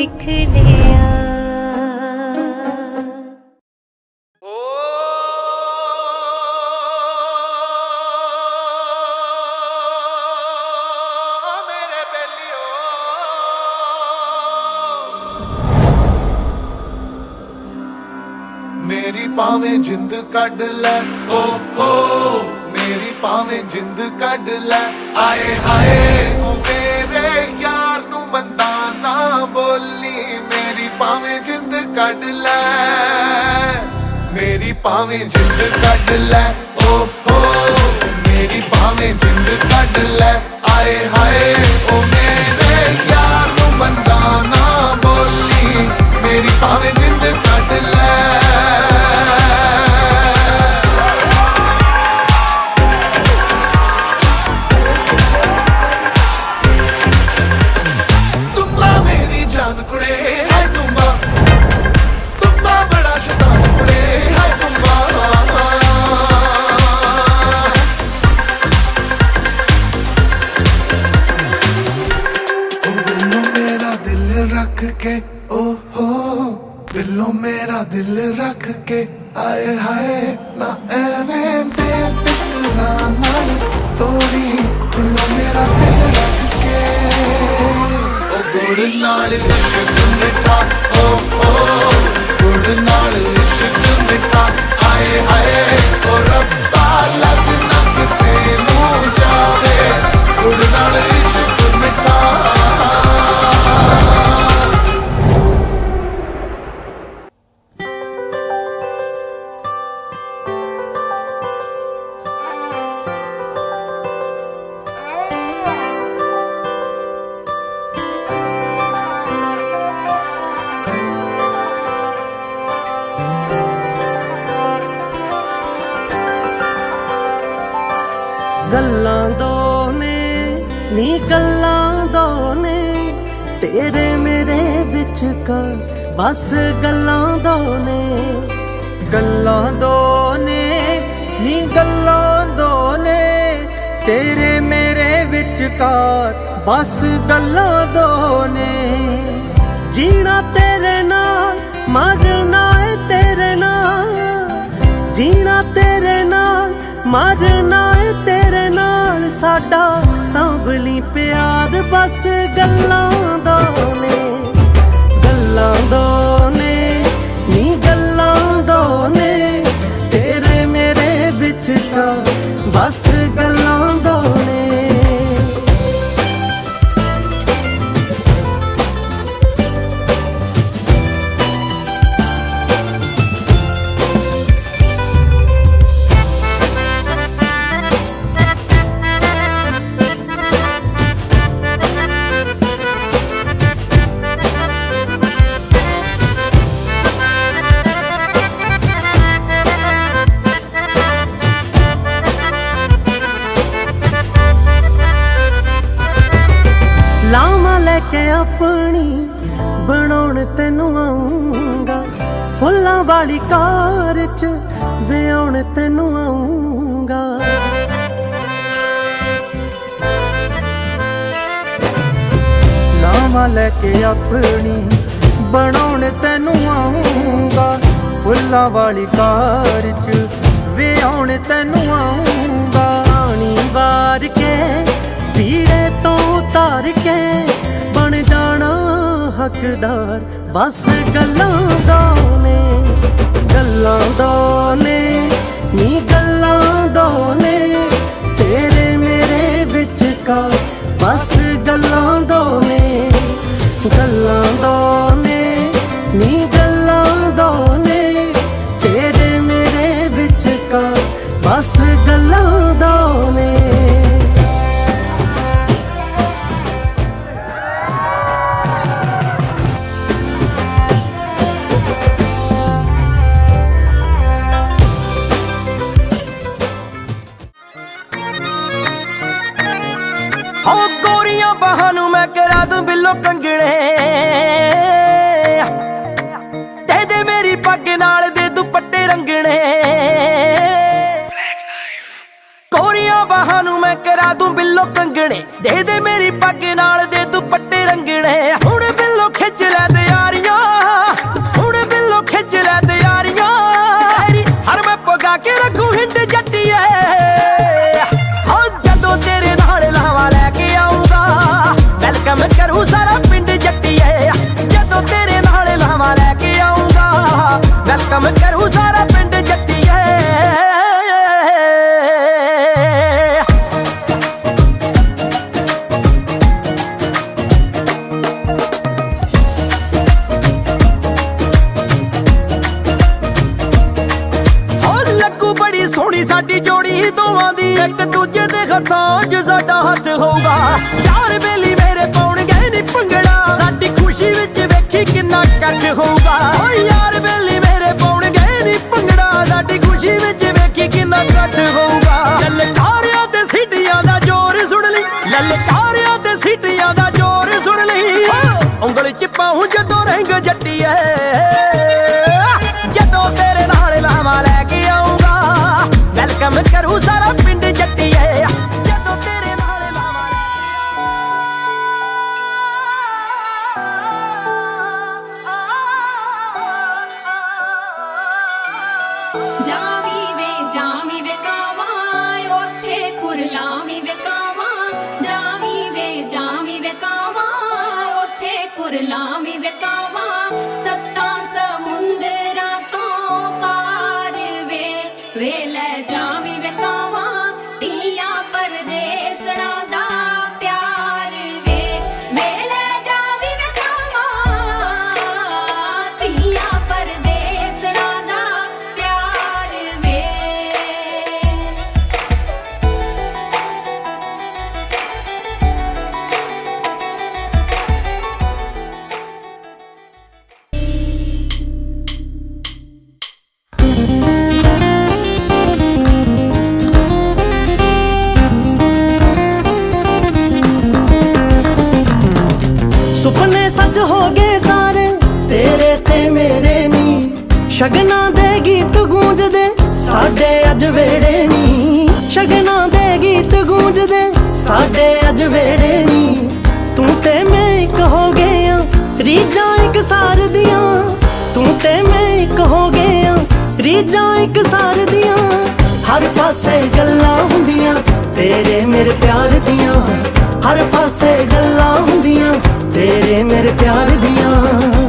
ਸਿੱਖ ਲਿਆ। ਓ ਮੇਰੇ ਬੇਲੀਓ ਮੇਰੀ ਪਾਵੇਂ ਜਿੰਦ ਕੱਢ ਲੈ ਓ ਹੋ। ਮੇਰੀ ਪਾਵੇਂ ਜਿੰਦ ਕੱਢ ਲੈ। ਆਏ, ਹਾਏ ਓ ਮੇਰੇ ਕੱਢ ਲੈ। ਮੇਰੀ ਭਾਵੇਂ ਜਿੰਦ ਕੱਢ ਲੈ। ਓ ਹੋ, ਮੇਰੀ ਭਾਵੇਂ ਜਿੰਦ ਕੱਢ ਲੈ। ਆਏ ਹਾਏ, ਓ ਮੇਰੇ ਯਾਰ ਨੂੰ ਬੰਦਾ ਨਾ ਬੋਲੀ। ਮੇਰੀ ਪਾਵੇਂ ਆਏ ਹਾਏ, ਨਾ ਐਵੇਂ ਬੇਫਿਕਰਾਂ ਨਾਲ ਤੋੜੀ ਦਿਲੋਂ ਮੇਰਾ ਦਿਲ ਰੱਖ ਕੇ। ਓ ਗੁੜ ਨਾਲ ਇਸ਼ਕ ਮਿੱਠਾ, ਓ ਓ, ਗੁੜ ਨਾਲ ਇਸ਼ਕ ਮਿੱਠਾ ਆਏ ਹਾਏ, ਓ ਰੱਬਾ ਗੱਲਾਂ ਦੋ ਨੇ ਨੀ ਗੱਲਾਂ ਦੋ ਨੇ ਤੇਰੇ ਮੇਰੇ ਵਿੱਚ ਕਰ ਬਸ ਗੱਲਾਂ ਦੋ ਨੇ ਗੱਲਾਂ ਦੋ ਨੇ ਨੀ ਗੱਲਾਂ ਦੋ ਨੇ ਤੇਰੇ ਮੇਰੇ ਵਿੱਚ ਕਰ ਬਸ ਗੱਲਾਂ ਦੋ ਨੇ ਜੀਣਾ ਤੇਰੇ ਨਾਲ, ਮਰਨਾ ਏ ਤੇਰੇ ਨਾਲ। ਜੀਣਾ ਤੇਰੇ ਨਾਲ, ਮਰਨਾ ਏ ਤੇਰੇ ਸਾਡਾ ਸਾਂਭਲੀ ਪਿਆਰ, ਬਸ ਗੱਲਾਂ ਦਾ ਨੇ, ਗੱਲਾਂ ਦੋ ਨੇ, ਨੀ ਗੱਲਾਂ ਦੋ ਨੇ, ਤੇਰੇ ਮੇਰੇ ਵਿੱਚ ਤਾਂ ਬਸ ਗੱਲਾਂ ਦੋ ਨੇ। ਫੁੱਲਾਂ ਵਾਲੀ ਕਾਰ ਚ ਵਿਆਉਣ ਤੈਨੂੰ ਆਉਂਗਾ ਲਾਵਾਂ ਲੈ ਕੇ ਆਪਣੀ ਬਣਾਉਣ ਤੈਨੂੰ ਆਉਂਗਾ ਫੁੱਲਾਂ ਵਾਲੀ ਕਾਰ ਚ ਵਿਆਉਣ ਤੈਨੂੰ ਆਉਂਗਾ ਆਣੀ ਵਾਰ ਕੇ ਪੀੜੇ ਤੋਂ ਉਤਾਰ ਕੇ ਬਣ ਜਾਣਾ ਹੱਕਦਾਰ। ਬਸ ਗੱਲਾਂ ਦੋ ਕਰਾ ਕੰਗਣੇ। ਦੇ ਦੇ ਮੇਰੀ ਪੱਗ ਨਾਲ ਦੇ ਦੁਪੱਟੇ ਰੰਗਣੇ। ਕੋਰੀਆਂ ਬਾਹਾਂ ਨੂੰ ਮੈਂ ਕਰਾ ਦੂੰ ਬਿੱਲੋ ਕੰਗਣੇ। ਦੇ ਦੇ ਹੱਥਾਂ ਸਾਡਾ ਹੱਥ ਹੋਊਗਾ। ਯਾਰ ਬੇਲੀ ਮੇਰੇ ਪਾਉਣਗੇ ਨੀ ਭੰਗੜਾ। ਸਾਡੀ ਖੁਸ਼ੀ ਵਿੱਚ ਵੇਖੀ ਕਿੰਨਾ ਇਕੱਠ ਹੋਊਗਾ। ਓ ਯਾਰ ਬੇਲੀ ਮੇਰੇ ਪਾਉਣਗੇ ਨੀ ਭੰਗੜਾ। ਸਾਡੀ ਖੁਸ਼ੀ ਵਿੱਚ ਵੇਖੀ ਕਿੰਨਾ ਇਕੱਠ ਹੋਊਗਾ। ਲਲਕਾਰਿਆਂ ਤੇ ਸੀਟੀਆਂ ਦਾ ਜ਼ੋਰ ਸੁਣ ਲਈ। ਲਲਕਾਰਿਆਂ ਤੇ ਸਿੱਟੀਆਂ ਦਾ ਜ਼ੋਰ ਸੁਣ ਲਈ। ਓ, ਉਂਗਲ 'ਚ ਪਾਉ ਜਦੋਂ ਰੰਗ ਜੱਟੀਏ। ਉੱਥੇ ਕੁਰਲਾਵੀ ਵੇ ਸ਼ਗਨਾ ਦੇ ਗੀਤ ਗੂੰਜਦੇ, ਸਾਡੇ ਅੱਜ ਵੇੜੇ ਨੀ। ਸ਼ਗਨਾ ਦੇ ਗੀਤ ਗੂੰਜਦੇ, ਸਾਡੇ ਅੱਜ ਵੇੜੇ ਨੀ। ਤੂੰ ਤੇ ਮੈਂ ਇੱਕ ਹੋ ਗਏ ਆ ਰੀਜਾਂ ਇੱਕ ਸਾਰ ਦੀਆਂ। ਤੂੰ ਤੇ ਮੈਂ ਇੱਕ ਹੋ ਗਏ ਆ ਰੀਜਾਂ ਇੱਕ ਸਾਰ ਦੀਆਂ। ਹਰ ਪਾਸੇ ਗੱਲਾਂ ਹੁੰਦੀਆਂ, ਤੇਰੇ ਮੇਰੇ ਪਿਆਰ ਦੀਆਂ। ਹਰ ਪਾਸੇ ਗੱਲਾਂ ਹੁੰਦੀਆਂ, ਤੇਰੇ ਮੇਰੇ ਪਿਆਰ ਦੀਆਂ।